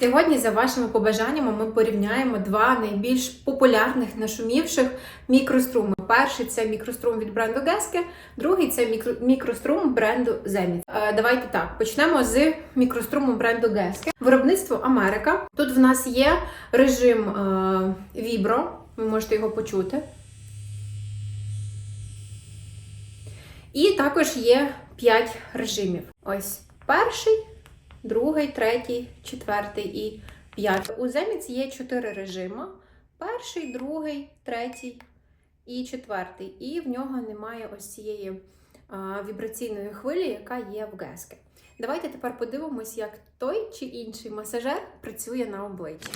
Сьогодні, за вашими побажаннями, ми порівняємо два найбільш популярних нашумівших мікроструми. Перший це мікрострум від бренду Geske, другий це мікрострум бренду Zenit. Е, давайте так почнемо з мікроструму бренду Geske. Виробництво Америка. Тут в нас є режим е, Vibro, ви можете його почути. І також є 5 режимів. Ось перший, другий, третій, четвертий і п'ятий. У Zemix є 4 режими: перший, другий, третій і четвертий. І в нього немає ось цієї а, вібраційної хвилі, яка є в Geske. Давайте тепер подивимось, як той чи інший масажер працює на обличчі.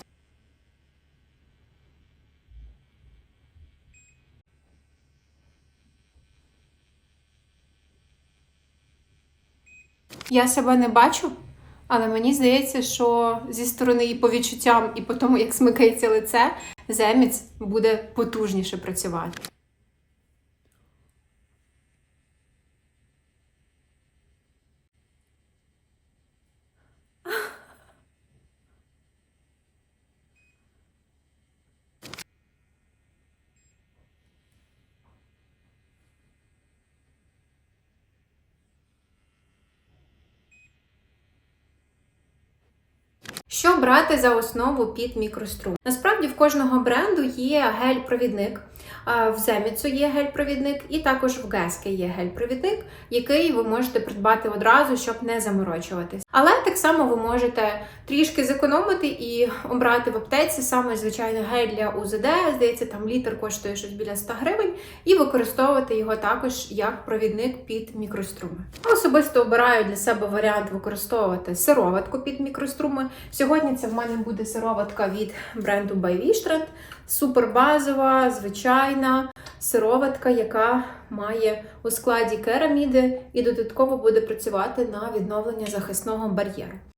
Я себе не бачу, але мені здається, що зі сторони і по відчуттям, і по тому, як смикається лице, земець буде потужніше працювати. Що брати за основу під мікрострум? Насправді в кожного бренду є гель-провідник. В Земіцу є гель-провідник, і також в Геске є гель-провідник, який ви можете придбати одразу, щоб не заморочуватись. Але так само ви можете трішки зекономити і обрати в аптеці саме звичайний гель для УЗД. Здається, там літр коштує щось біля 100 гривень, і використовувати його також як провідник під мікроструми. Особисто обираю для себе варіант використовувати сироватку під мікроструми. Сьогодні це в мене буде сироватка від бренду By Wishtrend. Супербазова, звичайна сироватка, яка має у складі кераміди і додатково буде працювати на відновлення захисного бар'єру.